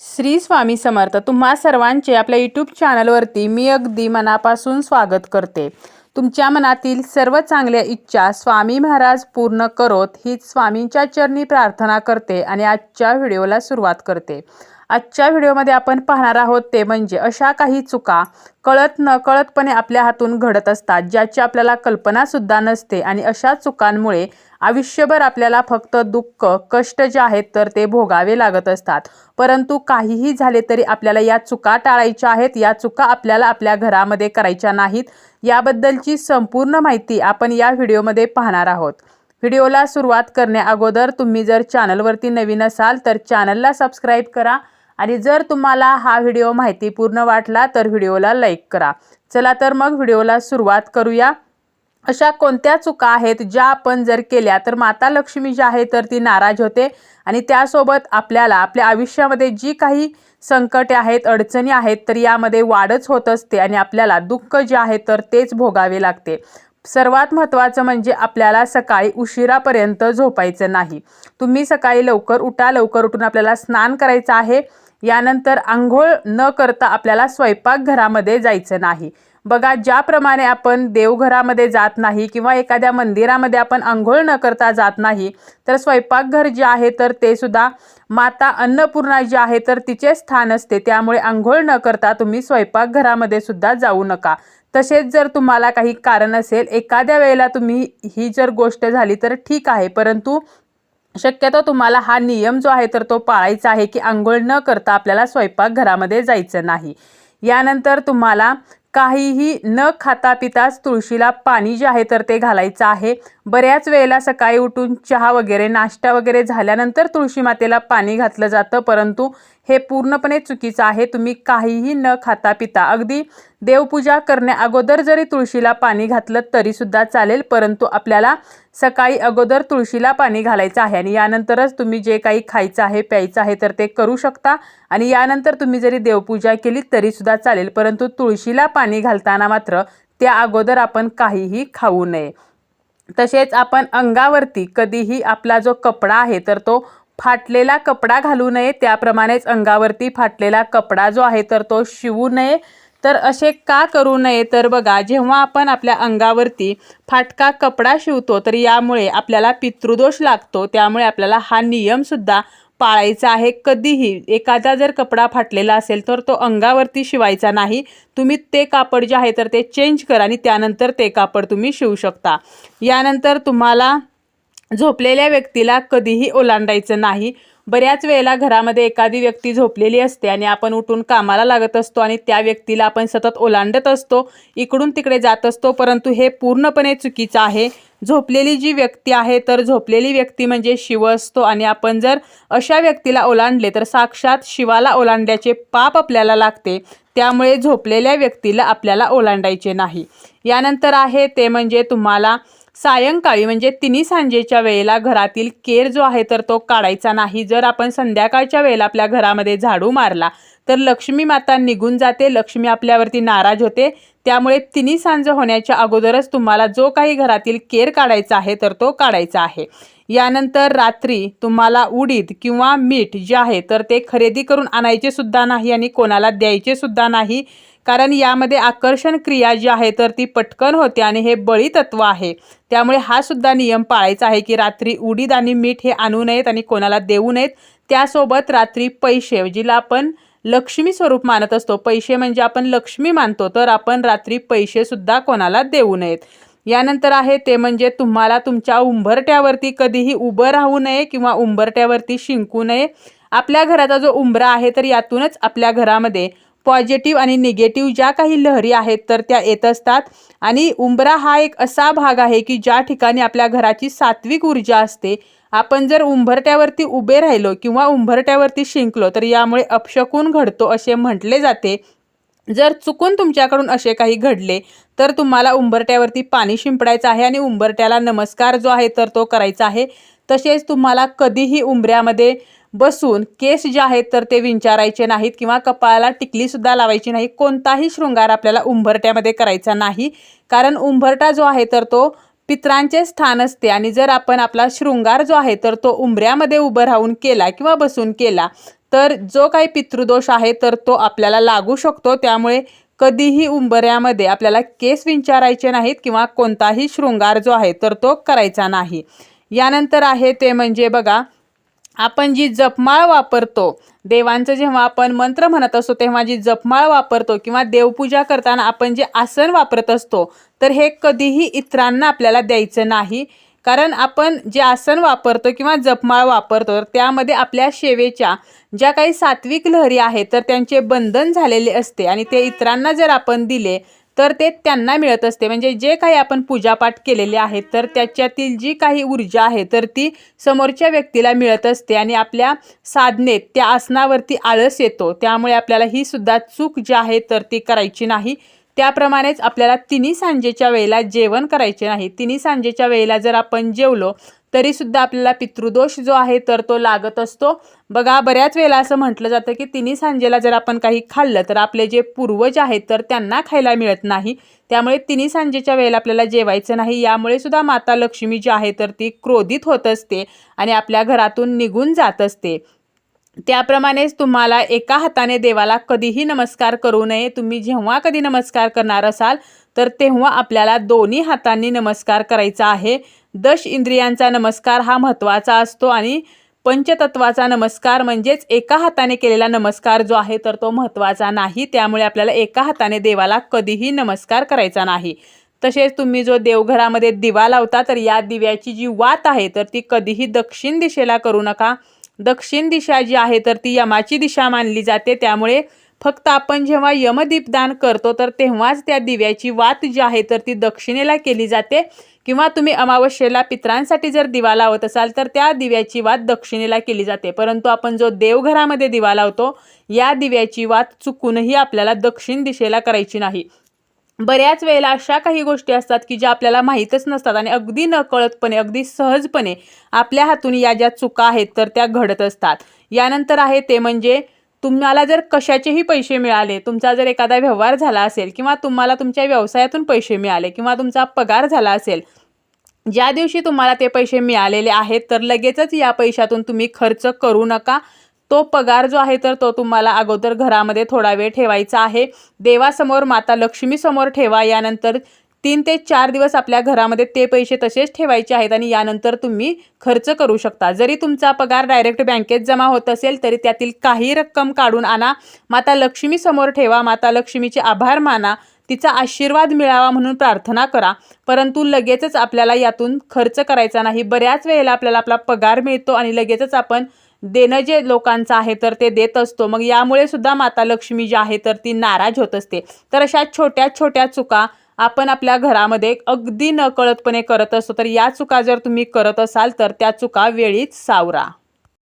श्री स्वामी समर्थ तुम्हा सर्वांचे आपल्या यूट्यूब चॅनलवरती मी अगदी मनापासून स्वागत करते. तुमच्या मनातील सर्व चांगल्या इच्छा स्वामी महाराज पूर्ण करोत हीच स्वामींच्या चरणी प्रार्थना करते आणि आजच्या व्हिडिओला सुरुवात करते. आजच्या व्हिडिओमध्ये आपण पाहणार आहोत ते म्हणजे अशा काही चुका कळत न कळतपणे आपल्या हातून घडत असतात ज्याची आपल्याला कल्पनासुद्धा नसते आणि अशा चुकांमुळे आयुष्यभर आपल्याला फक्त दुःख कष्ट जे आहेत तर ते भोगावे लागत असतात. परंतु काहीही झाले तरी आपल्याला या चुका टाळायच्या आहेत या चुका आपल्याला आपल्या घरामध्ये करायच्या नाहीत. याबद्दलची संपूर्ण माहिती आपण या व्हिडिओमध्ये पाहणार आहोत. व्हिडिओला सुरुवात करण्या अगोदर तुम्ही जर चॅनलवरती नवीन असाल तर चॅनलला सबस्क्राईब करा आणि जर तुम्हाला हा व्हिडिओ माहितीपूर्ण वाटला तर व्हिडिओला लाईक करा. चला तर मग व्हिडिओला सुरुवात करूया. अशा कोणत्या चुका आहेत ज्या आपण जर केल्या तर माता लक्ष्मी जी आहे तर ती नाराज होते. आणि त्यासोबत आपल्याला आपल्या आयुष्यामध्ये जी काही संकटे आहेत अडचणी आहेत तर यामध्ये वाढच होत असते आणि आपल्याला दुःख जे आहे तर तेच भोगावे लागते. सर्वात महत्त्वाचं म्हणजे आपल्याला सकाळी उशिरापर्यंत झोपायचं नाही. तुम्ही सकाळी लवकर उठा लवकर उठून आपल्याला स्नान करायचं आहे. यानंतर आंघोळ न करता आपल्याला स्वयंपाकघरामध्ये जायचं नाही. बघा ज्याप्रमाणे आपण देवघरामध्ये जात नाही किंवा एखाद्या मंदिरामध्ये आपण आंघोळ न करता जात नाही तर स्वयंपाकघर जे आहे तर ते सुद्धा माता अन्नपूर्णा जी आहे तर तिचे स्थान असते. त्यामुळे आंघोळ न करता तुम्ही स्वयंपाकघरामध्ये सुद्धा जाऊ नका. तसेच जर तुम्हाला काही कारण असेल एखाद्या वेळेला तुम्ही ही जर गोष्ट झाली तर ठीक आहे. परंतु शक्यतो तुम्हाला हा नियम जो आहे तर तो पाळायचा आहे की आंघोळ न करता आपल्याला स्वयंपाकघरामध्ये जायचं नाही. यानंतर तुम्हाला काहीही न खाता पिताच तुळशीला पाणी जे आहे तर ते घालायचं आहे. बऱ्याच वेळेला सकाळी उठून चहा वगैरे नाश्ता वगैरे झाल्यानंतर तुळशी मातेला पाणी घातलं जातं परंतु हे पूर्णपणे चुकीचं आहे. तुम्ही काहीही न खाता पिता. अगदी देवपूजा करण्या अगोदर जरी तुळशीला पाणी घातलं तरीसुद्धा चालेल परंतु आपल्याला सकाळी अगोदर तुळशीला पाणी घालायचं आहे आणि यानंतरच तुम्ही जे काही खायचं आहे प्यायचं आहे तर ते करू शकता आणि यानंतर तुम्ही जरी देवपूजा केली तरीसुद्धा चालेल परंतु तुळशीला पाणी घालताना मात्र त्या अगोदर आपण काहीही खाऊ नये. तसेच आपण अंगावरती कधीही आपला जो कपडा आहे तर तो फाटलेला कपडा घालू नये त्याप्रमाणेच अंगावरती फाटलेला कपडा जो आहे तर तो शिवू नये. तर असे का करू नये? तर बघा जेव्हा आपण आपल्या अंगावरती फाटका कपडा शिवतो तर यामुळे आपल्याला पितृदोष लागतो. त्यामुळे आपल्याला हा नियमसुद्धा पाळायचा आहे. कधीही एखादा जर कपडा फाटलेला असेल तर तो अंगावरती शिवायचा नाही. तुम्ही ते कापड जे आहे तर ते चेंज करा आणि त्यानंतर ते कापड तुम्ही शिवू शकता. यानंतर तुम्हाला झोपलेल्या व्यक्तीला कधीही ओलांडायचं नाही. बऱ्याच वेळेला घरामध्ये एखादी व्यक्ती झोपलेली असते आणि आपण उठून कामाला लागत असतो आणि त्या व्यक्तीला आपण सतत ओलांडत असतो इकडून तिकडे जात असतो परंतु हे पूर्णपणे चुकीचं आहे. झोपलेली जी व्यक्ती आहे तर झोपलेली व्यक्ती म्हणजे शिव असतो आणि आपण जर अशा व्यक्तीला ओलांडले तर साक्षात शिवाला ओलांडल्याचे पाप आपल्याला लागते. त्यामुळे झोपलेल्या व्यक्तीला आपल्याला ओलांडायचे नाही. यानंतर आहे ते म्हणजे तुम्हाला सायंकाळी म्हणजे तिन्ही सांजेच्या वेळेला घरातील केर जो आहे तर तो काढायचा नाही. जर आपण संध्याकाळच्या वेळेला आपल्या घरामध्ये झाडू मारला तर लक्ष्मी माता निघून जाते. लक्ष्मी आपल्यावरती नाराज होते. त्यामुळे तिन्ही सांज होण्याच्या अगोदरच तुम्हाला जो काही घरातील केर काढायचा आहे तर तो काढायचा आहे. यानंतर रात्री तुम्हाला उडीद किंवा मीठ जे आहे तर ते खरेदी करून आणायचे सुद्धा नाही आणि कोणाला द्यायचे सुद्धा नाही. कारण यामध्ये आकर्षण क्रिया जी आहे तर ती पटकन होते आणि हे बळी तत्व आहे. त्यामुळे हा सुद्धा नियम पाळायचा आहे की रात्री उडीद आणि मीठ हे आणू नयेत आणि कोणाला देऊ नयेत. त्यासोबत रात्री पैसे जिला आपण लक्ष्मी स्वरूप मानत असतो. पैसे म्हणजे आपण लक्ष्मी मानतो तर आपण रात्री पैसेसुद्धा कोणाला देऊ नयेत. यानंतर आहे ते म्हणजे तुम्हाला तुमच्या उंबरट्यावरती कधीही उभं राहू नये किंवा उंबरट्यावरती शिंकू नये. आपल्या घराचा जो उंबरा आहे तर यातूनच आपल्या घरामध्ये पॉझिटिव्ह आणि निगेटिव्ह ज्या काही लहरी आहेत तर त्या येत असतात. आणि उंबरा हा एक असा भाग आहे की ज्या ठिकाणी आपल्या घराची सात्विक ऊर्जा असते. आपण जर उंबरट्यावरती उभे राहिलो किंवा उंबरट्यावरती शिंकलो तर यामुळे अपशकून घडतो असे म्हटले जाते. जर चुकून तुमच्याकडून असे काही घडले तर तुम्हाला उंबरट्यावरती पाणी शिंपडायचं आहे आणि उंबरट्याला नमस्कार जो आहे तर तो करायचा आहे. तसेच तुम्हाला कधीही उंबऱ्यामध्ये बसून केस जे आहेत तर ते विंचारायचे नाहीत किंवा कपाळाला टिकलीसुद्धा लावायची नाही. कोणताही शृंगार आपल्याला उंबरट्यामध्ये करायचा नाही. कारण उंबरटा जो आहे तर तो पित्रांचे स्थान असते आणि जर आपण आपला शृंगार जो आहे तर तो उंबऱ्यामध्ये उभं राहून केला किंवा बसून केला तर जो काही पितृदोष आहे तर तो आपल्याला लागू शकतो. त्यामुळे कधीही उंबऱ्यामध्ये आपल्याला केस विंचारायचे नाहीत किंवा कोणताही शृंगार जो आहे तर तो करायचा नाही. यानंतर आहे ते म्हणजे बघा आपण जी जपमाळ वापरतो देवांचं जेव्हा आपण मंत्र म्हणत असतो तेव्हा जी जपमाळ वापरतो किंवा देवपूजा करताना आपण जे आसन वापरत असतो तर हे कधीही इतरांना आपल्याला द्यायचं नाही. कारण आपण जे आसन वापरतो किंवा जपमाळ वापरतो तर त्यामध्ये आपल्या सेवेच्या ज्या काही सात्विक लहरी आहेत तर त्यांचे बंधन झालेले असते आणि ते इतरांना जर आपण दिले तर ते त्यांना मिळत असते. म्हणजे जे काही आपण पूजापाठ केलेले आहेत तर त्याच्यातील जी काही ऊर्जा आहे तर ती समोरच्या व्यक्तीला मिळत असते आणि आपल्या साधनेत त्या आसनावरती आळस येतो. त्यामुळे आपल्याला ही सुद्धा चूक जी आहे तर ती करायची नाही. त्याप्रमाणेच आपल्याला तिन्ही सांजेच्या वेळेला जेवण करायचे नाही. तिन्ही सांजेच्या वेळेला जर आपण जेवलो तरीसुद्धा आपल्याला पितृदोष जो आहे तर तो लागत असतो. बघा बऱ्याच वेळेला असं म्हटलं जातं की तिन्ही सांजेला जर आपण काही खाल्लं तर आपले जे पूर्वज आहेत तर त्यांना खायला मिळत नाही. त्यामुळे तिन्ही सांजेच्या वेळेला आपल्याला जेवायचं नाही. यामुळे सुद्धा माता लक्ष्मी जी आहे तर ती क्रोधित होत असते आणि आपल्या घरातून निघून जात असते. त्याप्रमाणेच तुम्हाला एका हाताने देवाला कधीही नमस्कार करू नये. तुम्ही जेव्हा कधी नमस्कार करणार असाल तर तेव्हा आपल्याला दोन्ही हातांनी नमस्कार करायचा आहे. दश इंद्रियांचा नमस्कार हा महत्त्वाचा असतो आणि पंचतत्वाचा नमस्कार म्हणजेच एका हाताने केलेला नमस्कार जो आहे तर तो महत्त्वाचा नाही. त्यामुळे आपल्याला एका हाताने देवाला कधीही नमस्कार करायचा नाही. तसेच तुम्ही जो देवघरामध्ये दिवा लावता तर या दिव्याची जी वात आहे तर ती कधीही दक्षिण दिशेला करू नका. दक्षिण दिशा जी आहे तर ती यमाची दिशा मानली जाते. त्यामुळे फक्त आपण जेव्हा यमदीपदान करतो तर तेव्हाच त्या दिव्याची वात जी आहे तर ती दक्षिणेला केली जाते. किंवा तुम्ही अमावस्येला पित्रांसाठी जर दिवा लावत असाल तर त्या दिव्याची वाद दक्षिणेला केली जाते. परंतु आपण जो देवघरामध्ये दिवा लावतो या दिव्याची वाद चुकूनही आपल्याला दक्षिण दिशेला करायची नाही. बऱ्याच वेळेला अशा काही गोष्टी असतात की ज्या आपल्याला माहीतच नसतात आणि अगदी नकळतपणे अगदी सहजपणे आपल्या हातून या ज्या चुका आहेत तर त्या घडत असतात. यानंतर आहे ते म्हणजे तुम्हाला जर कशाचेही पैसे मिळाले तुमचा जर एखादा व्यवहार झाला असेल किंवा तुम्हाला तुमच्या व्यवसायातून पैसे मिळाले किंवा तुमचा पगार झाला असेल ज्या दिवशी तुम्हाला ते पैसे मिळालेले आहेत तर लगेचच या पैशातून तुम्ही खर्च करू नका. तो पगार जो आहे तर तो तुम्हाला अगोदर घरामध्ये थोडा वेळ ठेवायचा आहे. देवासमोर माता लक्ष्मीसमोर ठेवा. यानंतर तीन ते चार दिवस आपल्या घरामध्ये ते पैसे तसेच ठेवायचे आहेत आणि यानंतर तुम्ही खर्च करू शकता. जरी तुमचा पगार डायरेक्ट बँकेत जमा होत असेल तरी त्यातील काही रक्कम काढून आणा. माता लक्ष्मी समोर ठेवा. माता लक्ष्मीचे आभार माना. तिचा आशीर्वाद मिळावा म्हणून प्रार्थना करा. परंतु लगेचच आपल्याला यातून खर्च करायचा नाही. बऱ्याच वेळेला आपल्याला आपला पगार मिळतो आणि लगेचच आपण देणं जे लोकांचं आहे तर ते देत असतो. मग यामुळे सुद्धा माता लक्ष्मी जी आहे तर ती नाराज होत असते. तर अशा छोट्या छोट्या चुका आपण आपल्या घरामध्ये अगदी नकळतपणे करत असतो तर या चुका जर तुम्ही करत असाल तर त्या चुका वेळीच सावरा.